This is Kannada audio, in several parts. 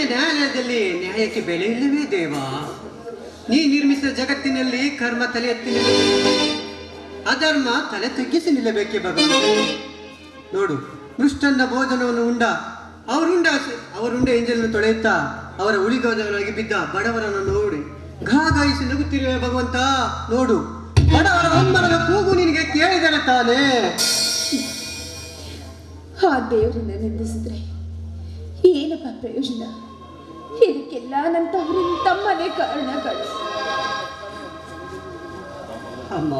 ನಿನ್ನ ನ್ಯಾಯಾಲಯದಲ್ಲಿ ನ್ಯಾಯಕ್ಕೆ ಬೆಲೆ ಇಲ್ಲವೇ ದೇವ? ನೀ ನಿರ್ಮಿಸಿದ ಜಗತ್ತಿನಲ್ಲಿ ಕರ್ಮ ತಲೆ ಎತ್ತಿ. ಅಧರ್ಮ ತಲೆ ತಗ್ಗಿಸಿ ನಿಲ್ಲಬೇಕೆ ಭಗವಂತ. ನೋಡು ಮೃಷ್ಟನ್ನ ಭೋಜನವನ್ನು ಉಂಡ. ಅವರುಂಡ ಅವರುಂಡ ಎಂಜಲನ್ನು ತೊಳೆಯುತ್ತಾ. ಅವರ ಉಳಿಗೋದವರಾಗಿ ಬಿದ್ದ ಬಡವರನ್ನು ನೋಡಿ. ಘಾಗಾಯಿಸಿ ನಗುತ್ತಿರುವೆ ಭಗವಂತ. ನೋಡು, ಬಡವರ ಹೊಂಬರದ ಕೂಗು ನಿನಗೆ ಕೇಳಿದರೆ ತಾನೇ. ಆ ದೇವರನ್ನ ನಿಂದಿಸಿದ್ರೆ ಏನಪ್ಪ ಪ್ರಯೋಜನ? ಇದಕ್ಕೆಲ್ಲ ನನ್ನ ತವರಿನ ತಮ್ಮನೇ ಕಾರಣಗಳು. ಅಮ್ಮ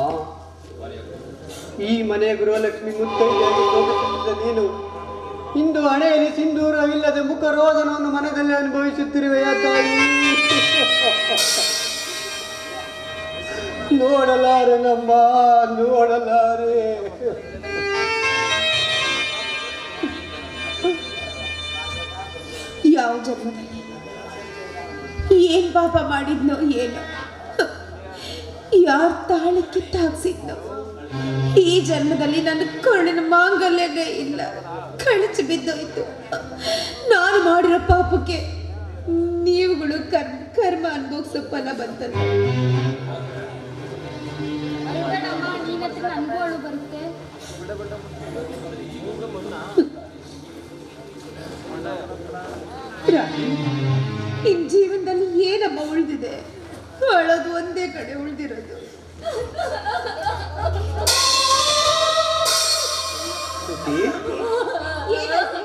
ಈ ಮನೆ ಗೃಹಲಕ್ಷ್ಮಿ ಮುತ್ತೈದೆಯಾಗಿ ನೀನು ಇಂದು ಹಣೆಯಲ್ಲಿ ಸಿಂಧೂರವಿಲ್ಲದೆ ಮುಖ ರೋದನವನ್ನು ಮನದಲ್ಲಿ ಅನುಭವಿಸುತ್ತಿರುವೆಯ ತಾಯಿ? ನೋಡಲಾರೆ ನಮ್ಮ ನೋಡಲಾರೆ. ಯಾವ ಜನ್ಮದಲ್ಲಿ ಏನ್ ಪಾಪ ಮಾಡಿದ್ನೋ ಏನೋ? ಯಾರ ತಾಳಕ್ಕೆ ತಾಗಿಸಿದ್ನೋ ಈ ಜನ್ಮದಲ್ಲಿ ನನ್ನ ಕರುಣಿನ ಮಾಂಗಲ್ಯವೇ ಇಲ್ಲ. ಕಳಚಿ ಬಿದ್ದೋಯ್ತು. ನಾನು ಮಾಡಿರೋ ಪಾಪಕ್ಕೆ ನೀವುಗಳು ಕರ್ಮ ಕರ್ಮ ಅನುಭವಿಸೋ ಫಲ ಬಂತಲ್ಲ. ಅಳ್ಬೇಡಮ್ಮ ನೀನ್ ಏನಮ್ಮ ಉಳಿದಿದೆ. ಅಳೋದು ಒಂದೇ ಕಡೆ ಉಳಿದಿರೋದು. ಏನಾಯ್ತು?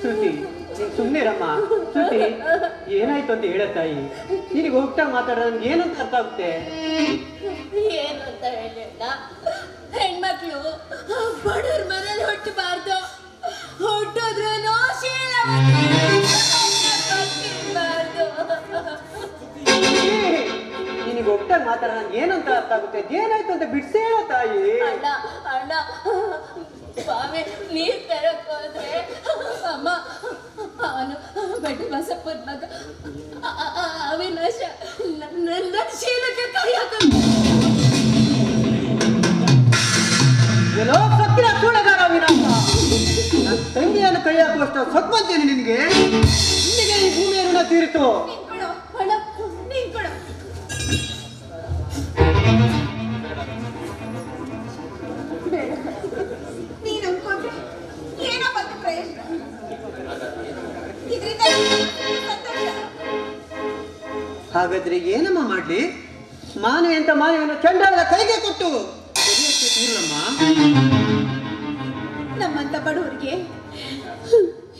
ಅಂತ ಸುಮ್ಮನಿರಮ್ಮ ಶ್ರುತಿ ಏನಾಯ್ತು ಹೇಳ ತಾಯಿ. ನಿನಗೆ ಹೋಗ್ತಾ ಮಾತಾಡೋ ನನ್ಗೆ ಏನಂತ ಅರ್ಥ ಆಗುತ್ತೆ? ಏನು ಅಂತ ಹೇಳಿಲ್ಲ ಹೆಣ್ಮಕ್ಳು ಬಡವ್ರ ಮನೇಲಿ ಹುಟ್ಟಬಾರ್ದು. ಹುಟ್ಟಿದ್ರು ನಿನಗೆ ಹೋಗ್ತಾ ಮಾತಾಡೋ ನನ್ಗೆ ಏನಂತ ಅರ್ಥ ಆಗುತ್ತೆ? ಏನಾಯ್ತು ಅಂತ ಬಿಡ್ಸೇ ಹೇಳೋ ತಾಯಿ. ಅಣ್ಣ ಅಣ್ಣ ಸ್ವಾಮಿ ನೀರ್ ತರಕ್ ಹೋದ್ರೆ ಅಮ್ಮ ಅವನು ಬಡ್ಡಿ ಬಸಪ್ಪನ ಮಗ. ಅವಿನಾಶ ನನ್ನ ಶೀಲಕ್ಕೆ ಕೈ ಹಾಕೊಂಡು ಎಲ್ಲೋ ಸತ್ತಿನ ಸುಳ್ಳೆಗಾರ ವಿನಾಶ. ನನ್ನ ತಂಗಿಯನ್ನು ಕೈ ಹಾಕುವಷ್ಟು ಸತ್ವಂತೇನೆ ನಿನಗೆ? ನಿನಗೆ ಈ ಭೂಮಿಯ ಋಣ ತೀರಿತು. ಏನೋ ಹಾಗಾದ್ರೆ ಏನಮ್ಮ ಮಾಡ್ಲಿ? ಮಾನೆ ಅಂತ ಮಾನೆಯನ್ನು ಚಂಡಾಳದ ಕೈಗೆ ಕೊಟ್ಟು ನಮ್ಮಂತ ಬಡವರಿಗೆ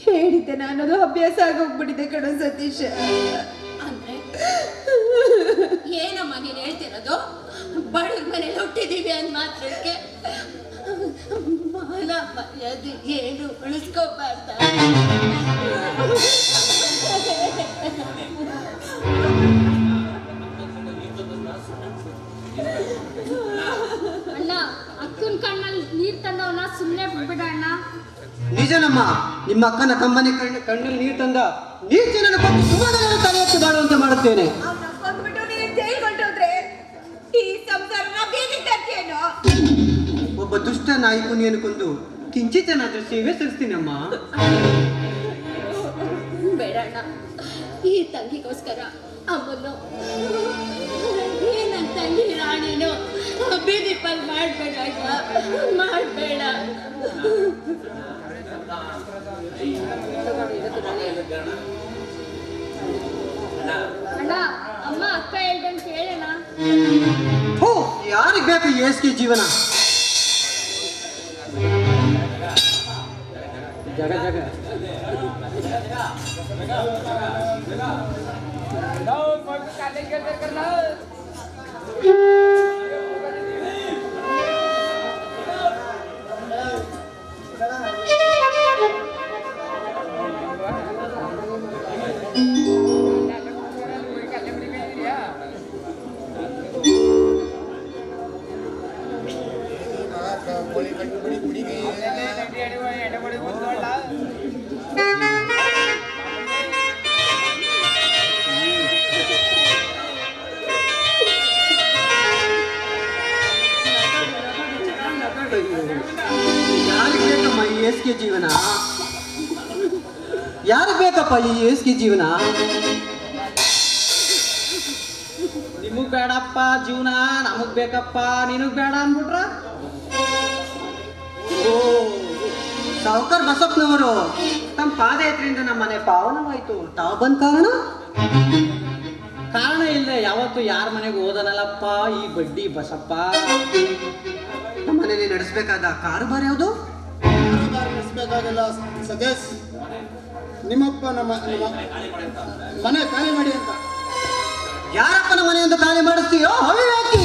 ಹೇಳಿದ್ದೆ ನಾನು ಅನ್ನೋದು ಅಭ್ಯಾಸ ಆಗೋಗ್ಬಿಟ್ಟಿದೆ ಕಣ ಸತೀಶ್. ಅಂದ್ರೆ? ಏನಮ್ಮ ನೀನ್ ಹೇಳ್ತಿರೋದು ಬಡವ್ರ ಮನೇಲಿ ಹುಟ್ಟಿದೀವಿ ಅಂದ್ ಮಾತ್ರಕ್ಕೆ? ಮಾನ ಮರ್ಯಾದೆ ಏನು ಉಳಿಸ್ಕೋಬಾರ್ದ? ಅಣ್ಣ ಅಕ್ಕನ ಕಣ್ಣಲ್ಲಿ ನೀರ್ ತಂದವನ ಸುಮ್ಮನೆ ಬಿಡ್ಬಿಡ ಅಣ್ಣ. ನಿಜನಮ್ಮ ನಿಮ್ಮ ಅಕ್ಕನ ತಮ್ಮನೆ ಕಣ್ಣ ಕಣ್ಣಲ್ಲಿ ನೀರು ತಂದ ನೀರು ಕೊಟ್ಟು ಸುಮ್ಮನೆ ತಲೆ ಎತ್ತಿ ಮಾಡುವಂತೆ ಮಾಡುತ್ತೇನೆ. ಅವ್ನ ಕೊಂದ್ಬಿಟ್ಟು ನೀನು ಜೈಲ್ ಹೊಂಟೋದ್ರೆ ಈ ಸಂಸಾರನ ಬೀದಿ ತರ್ತೀಯೇನೋ ಒಬ್ಬ ದುಷ್ಟ ನಾಯಿ ಕುನಿಯನ್ನು ಕೊಂದು ಕಿಂಚಿತನಾದ್ರೂ ಸೇವೆ ಸಲ್ಲಿಸ್ತೀನಮ್ಮ. ಬೇಡ ಅಣ್ಣ ಈ ತಂಗಿಗೋಸ್ಕರ ಅಮ್ಮನ್ನು ಗಂಗೆ ರಾಣಿನೂ ಬೀದಿಪ್ಪಲ್ಲಿ ಮಾಡಬೇಡ ಮಾಡಬೇಡ ಅಣ್ಣ ಅಮ್ಮ ಅಕ್ಕ ಹೇಳ್ದಂಗೆ ಕೇಳೋಣ ಹೋ ಯಾರಿಗೆ ಬೇಕು ಏಸ್ಗೆ ಜೀವನ ಜಗ ಜಗ करना ಬೇಕಪ್ಪ ಈ ಏಸ್ಗೆ ಜೀವನ. ನಿಮಗ್ ಬೇಡಪ್ಪ ಜೀವನ, ನಮಗ್ ಬೇಕಪ್ಪ, ನಿನಗ್ ಬೇಡ ಅನ್ಬಿಟ್ರ? ಓ, ಸಾವುಕಾರ್ ಬಸಪ್ಪನವರು ತಮ್ಮ ಪಾದಯಾತ್ರೆಯಿಂದ ನಮ್ಮ ಮನೆ ಪಾವನವಾಯ್ತು ತಾವು ಬಂದ ಕಾರಣ? ಕಾರಣ ಇಲ್ಲ ಯಾವತ್ತು ಯಾರ ಮನೆಗೆ ಓದನಲ್ಲಪ್ಪ ಈ ಬಡ್ಡಿ ಬಸಪ್ಪ? ನಮ್ಮ ಮನೆಯಲ್ಲಿ ನಡೆಸ್ಬೇಕಾದ ಕಾರುಬಾರ್ ಯಾವುದು? ಸತೀಶ್. ನಿಮ್ಮಪ್ಪ ನಮ್ಮ ನಿಮ್ಮ ಮನೆ ಖಾಲಿ ಮಾಡಿ ಅಂತ. ಯಾರಪ್ಪನ ಮನೆಯೊಂದು ಖಾಲಿ ಮಾಡಿಸ್ತೀಯೋ? ಅವಿವೇಕಿ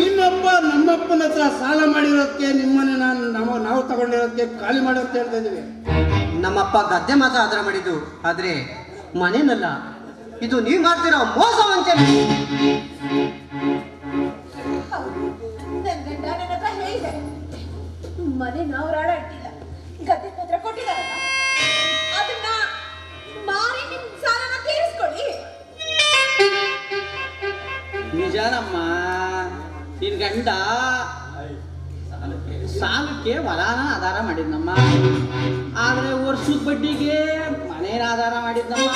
ನಿಮ್ಮಪ್ಪ ನಮ್ಮಪ್ಪನ ಹತ್ರ ಸಾಲ ಮಾಡಿರೋದಕ್ಕೆ ನಿಮ್ಮನೆ ನಾನು ನಮ್ಮ ನಾವು ತಗೊಂಡಿರೋದಕ್ಕೆ ಖಾಲಿ ಮಾಡಿ ಅಂತ ಹೇಳ್ತಾ ಇದ್ದೀವಿ. ನಮ್ಮಪ್ಪ ಗದ್ದೆ ಮಾತ್ರ ಆಧಾರ ಮಾಡಿದ್ದು. ಆದ್ರೆ ಮನೇನಲ್ಲ ಇದು ನೀವ್ ಮಾಡ್ತಿರೋ ಮೋಸ ವಂಚನೆ ಮನೆ ನಾವು ನಿಜನಮ್ಮ, ನಿನ್ ಗಂಡ ಸಾಲಕ್ಕೆ ವರಾನ ಆಧಾರ ಮಾಡಿದ್ನಮ್ಮ. ಆದ್ರೆ ವರ್ಷದ ಬಡ್ಡಿಗೆ ಮನೇನ ಆಧಾರ ಮಾಡಿದ್ನಮ್ಮ.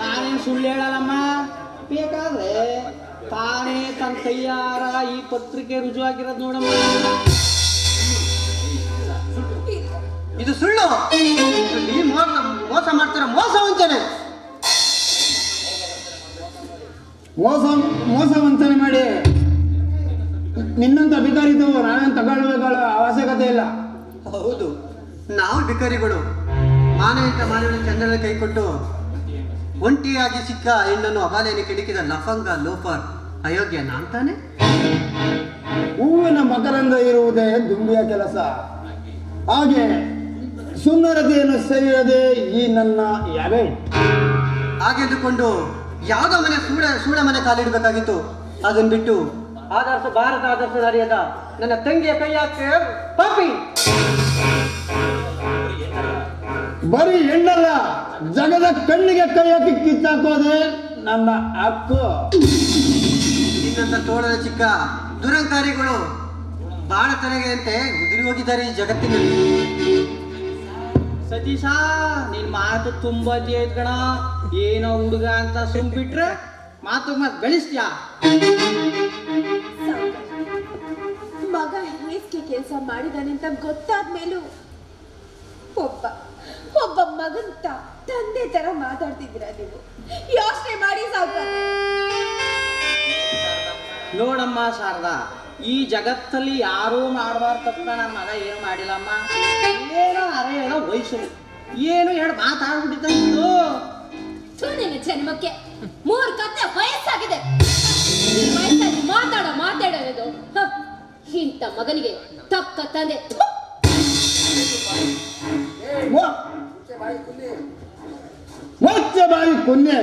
ನಾನೇನು ಸುಳ್ಳು ಹೇಳಲ್ಲಮ್ಮ? ಬೇಕಾದ್ರೆ ತಾನೇ ತನ್ನ ಕೈಯಾರ ಈ ಪತ್ರಿಕೆ ರುಜುವಾಗಿರೋದು ನೋಡಮ್ಮ. ಇದು ಸುಳ್ಳು. ಮೋಸ ಮಾಡ್ತಾರೆ, ಮೋಸ ವಂಚನೆ ಮೋಸ ಮೋಸ ವಂಚನೆ ಮಾಡಿ ನಿನ್ನಂತ ಅಧಿಕಾರಿದು ನಾವೇನು ತಗೊಳ್ಬೇಕಾದ ಅವಶ್ಯಕತೆ ಇಲ್ಲ. ಹೌದು ನಾವು ಭಿಕಾರಿಗಳು. ಮಾನವಿಕ ಮಾನವನ ಚಂದ್ರನ ಕೈ ಕೊಟ್ಟು ಒಂಟಿಯಾಗಿ ಸಿಕ್ಕ ಹೆಣ್ಣನ್ನು ಅಬಾಲೆಯನ್ನು ಕಿಡಿಕಿದ ಲಫಂಗ ಲೋಫರ್ ಅಯೋಗ್ಯ ಅಂತಾನೆ ತಾನೆ ಹೂವಿನ ಮಕರಂದ ಇರುವುದೇ ದುಂಬಿಯ ಕೆಲಸ. ಹಾಗೆ ಸುಂದರತೆಯನ್ನು ಸವಿಯದೆ ಈ ನನ್ನ ಯಾವೇ? ಹಾಗೆಂದುಕೊಂಡು ಯಾವುದೋ ಮನೆ ಸೂಳೆ ಸೂಳ ಮನೆ ಕಾಲಿಡಬೇಕಾಗಿತ್ತು. ಅದನ್ನ ಬಿಟ್ಟು ಆದರ್ಶ ಭಾರತ ಆದರ್ಶ ಹರಿಯದ ನನ್ನ ತಂಗಿಯ ಕೈ ಹಾಕಿ ಪಾಪಿ ಬರೀ ಹೆಣ್ಣಲ್ಲ ಜಗದ ಕಣ್ಣಿಗೆ ಕೈ ಹಾಕಿ ಕಿತ್ತಾಕೋದೆ ನನ್ನ ಹಕ್ಕು. ಇನ್ನೊಂದ ತೋಳದ ಚಿಕ್ಕ ದುರಂಕಾರಿಗಳು ಬಾಳ ತಲೆಗೆಂತೆ ಉದುರಿ ಹೋಗಿದ್ದಾರೆ ಈ ಜಗತ್ತಿನಲ್ಲಿ. ಸತೀಶ ನಿನ್ ಮಾತು ತುಂಬಾ ಐತ್ ಕಣ. ಏನೋ ಹುಡುಗ ಅಂತ ಸುಮ್ ಬಿಟ್ರೆ ಮಾತು ಮಾತು ಗಳಿಸ್ತೀಯ ಮಗ ಹೇಸ್ಗೆ ಕೆಲಸ ಮಾಡಿದಾನೆ ಅಂತ ಗೊತ್ತಾದ ಮೇಲೂ ಒಬ್ಬ ಒಬ್ಬ ಮಗಂತ ತಂದೆ ತರ ಮಾತಾಡ್ತಿದ್ದೀರ ನೀವು? ಯೋಚನೆ ಮಾಡಿ ಸಾಕು ನೋಡಮ್ಮ ಶಾರದಾ ಈ ಜಗತ್ತಲ್ಲಿ ಯಾರೂ ಮಾಡಬಾರ್ದು ತಪ್ಪ ನನ್ನ ಮಗ ಏನು ಮಾಡಿಲ್ಲಮ್ಮ? ಏನೋ ಅರೆ ಹೇಳೋ ವಯಸ್ಸು. ಏನು ಎರಡು ಮಾತಾಡ್ಬಿಟ್ಟಿದ್ದು ನಿನ್ನ ಜನ್ಮಕ್ಕೆ. ಮೂರ್ ಕತ್ತೆ ವಯಸ್ಸಾಗಿದೆ. ಈ ವಯಸ್ಸಲ್ಲಿ ಮಾತಾಡೋ ಮಾತಾಡೋದು ಇಂಥ ಮಗನಿಗೆ ತಕ್ಕ ತಂದೆ. ಮುಚ್ಚೆ ಬಾಯಿ ಕುನ್ನೆ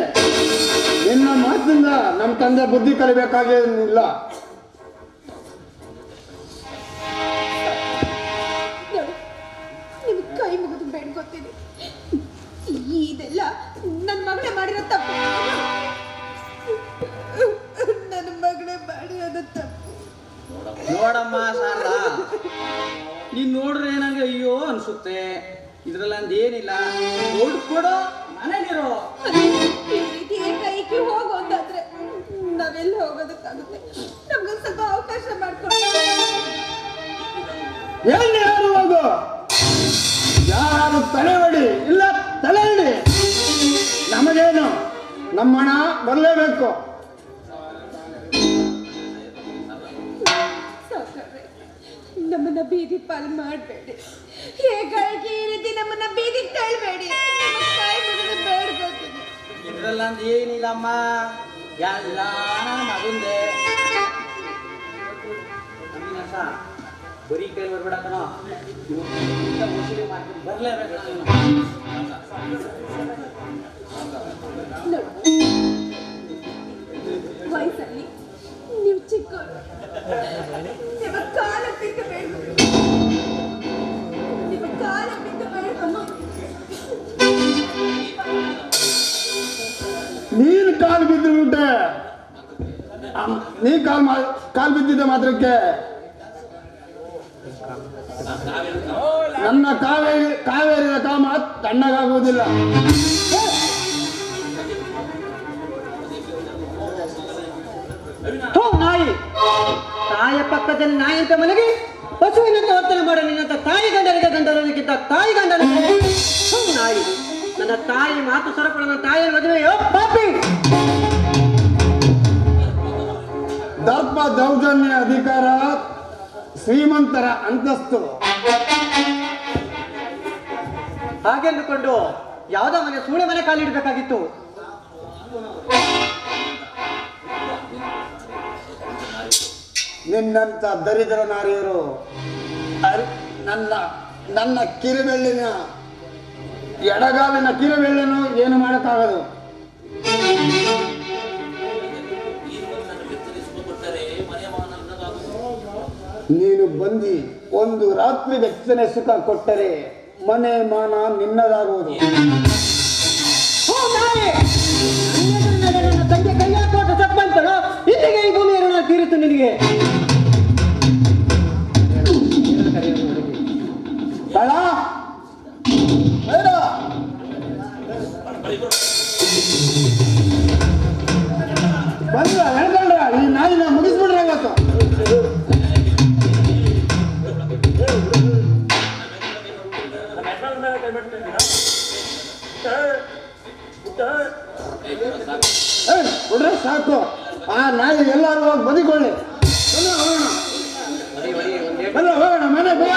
ನಿನ್ನ ಮಾತಿಂದ ನಮ್ಮ ತಂದೆ ಬುದ್ಧಿ ಕಲಿಬೇಕಾಗೇನಿಲ್ಲ. ಮಾಡಿರೋ ತಪ್ಪು. ನನ್ನ ಮಗಳೇ ಮಾಡಿರೋದು ತಪ್ಪು. ನೋಡಮ್ಮ ಶಾರದಾ ನೀನ್ ನೋಡ್ರೆ ನನಗೆ ಅಯ್ಯೋ ಅನ್ಸುತ್ತೆ. ಇದ್ರಲ್ಲಿ ಅಂದ್ ಏನಿಲ್ಲ ದುಡ್ಡು ಕೊಡು ಮನೇಲಿರೋ ಈ ರೀತಿ ನಮ್ಮ ಹಣ ಬರಲೇಬೇಕು ನಮ್ಮನ್ನ ಬೀದಿ ಪಾಲ್ ಮಾಡಬೇಡಿ. ಹೇಗಾಗಿ ಈ ರೀತಿ ನಮ್ಮನ್ನ ಬೀದಿ ತಳ್ಳಬೇಡಿ ಇದ್ರಲ್ಲ ಏನಿಲ್ಲಮ್ಮ? ಎಲ್ಲ ಮಗುಂದೆ. ಬರೀ ಕೈ ಬರ್ಬೇಡ ಕಣೋ. ಬರ್ಲೇಬೇಕು ವಯಸ್ಸಲ್ಲಿ ನೀವು ಚಿಕ್ಕವರು ನಿಮ್ಮ ಕಾಲ ಬಿಟ್ಟು ಬೇಡ್ಕೊತೀನಿ ನಿಮ್ಮ ಕಾಲ ಬಿಟ್ಟು ಬೇಡ್ಕೊತೀನಿ ನೀನು ಕಾಲು ಬಿದ್ದು ಬಿಟ್ಟೆ ಅಮ್- ನೀ ಕಾಲ್ ಮಾ ಕಾಲು ಬಿದ್ದಿದ್ದ ಮಾತ್ರಕ್ಕೆ ನನ್ನ ಕಾವೇರಿ ಕಾವೇರಿಯ ಕಾಮ ತಣ್ಣಗಾಗುವುದಿಲ್ಲ. ನಾಯಿ. ತಾಯ ಪಕ್ಕದಲ್ಲಿ ನಾಯಿ ಅಂತ ಮಲಗಿ ಪಶುವಿನಂತೆ ವರ್ತನೆ ಮಾಡೋ ನಿನ್ನಂತ ತಾಯಿ ಗಂಡನಿಗೆ ಗಂಡನಿಗಿಂತ ತಾಯಿ ಗಂಡನ ನಾಯಿ. ನನ್ನ ತಾಯಿ ಮಾತು ಸರಪಡ ನನ್ನ ತಾಯಿಯ ಮದುವೆಯೋ? ಪಾಪಿ. ದರ್ಪ ದೌರ್ಜನ್ಯ ಅಧಿಕಾರ ಶ್ರೀಮಂತರ ಅಂತಸ್ತು. ಹಾಗೆಂದುಕೊಂಡು ಯಾವುದೋ ಮನೆ, ಸೂಳೆ ಮನೆ ಕಾಲಿಡಬೇಕಾಗಿತ್ತು. ನಿನ್ನಂತ ದರಿದ್ರ ನಾರಿಯರು ನನ್ನ ನನ್ನ ಕಿರುಬೆಳ್ಳಿನ ಎಡಗಾಲಿನ ಕಿರುಬೆಳ್ಳನ್ನು ಏನು ಮಾಡೋಕ್ಕಾಗದು? ನೀನು ಬಂದಿ ಒಂದು ರಾತ್ರಿ ಬೆಚ್ಚನೆ ಸುಖ ಕೊಟ್ಟರೆ ಮನೆ ಮಾನ ನಿನ್ನದಾಗುವುದು. ಬಿಡ್ರಿ ಸಾಕು. ಆ ನಾಯಿ ಎಲ್ಲರೂ ಹೋಗಿ ಬದಿಕೊಳ್ಳಿ ಹೋಗೋಣ. ಮನೆ ಬೇಗ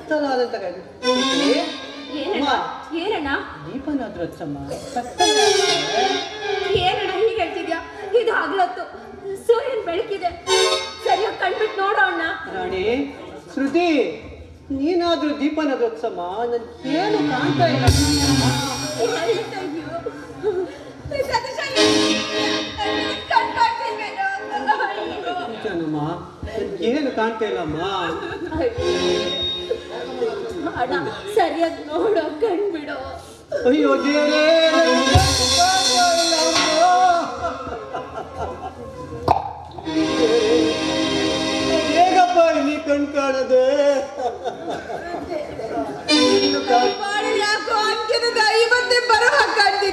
ಕತ್ತಲಾದಂತ ಏನಣ್ಣ ದೀಪನಾದ್ರೂ ಹಚ್ಚಮ್ಮ ಏನಣ್ಣ ಹೀಗೆ ಹೇಳ್ತಿದ್ಯಾ? ಇದು ಹಗಲತ್ತು. ಸೂರ್ಯನ್ ಬೆಳಕಿದೆ. ಸರಿಯಾಗಿ ಕಣ್ಬಿಟ್ಟು ನೋಡೋ ಅಣ್ಣ. ರಾಣಿ ಶ್ರುತಿ ನೀನಾದ್ರೂ ದೀಪನಾದ್ರೂ ಹಚ್ಚಮ್ಮ ನನ್ಗೇನು ಕಾಣ್ತಾ ಇಲ್ಲ. ಏನು ಕಾಣ್ತಾ ಇಲ್ಲಮ್ಮ. ಅಣ್ಣ ಸರಿಯಾಗಿ ನೋಡೋ ಕಣ್ಬಿಡು. ಅಯ್ಯೋ ದೇವರೇ. ಹೇಗಪ್ಪ ಇಲ್ಲಿ ಕಣ್ ಕಾಣದೆ? ಯಾಕೋ ಅಂತ್ಯದ ಐವತ್ತೇ ಬರ ಹಾಗೆ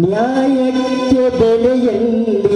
ನ್ಯಾಯಕ್ಕೆ ಬೆಲೆಯಲ್ಲಿ